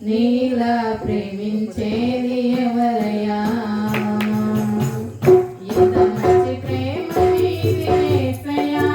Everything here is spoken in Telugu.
నీలా ప్రేమించేది ఎవరయ్యా? ఇంత మంచి ప్రేమ నీది నేస్తయ్యా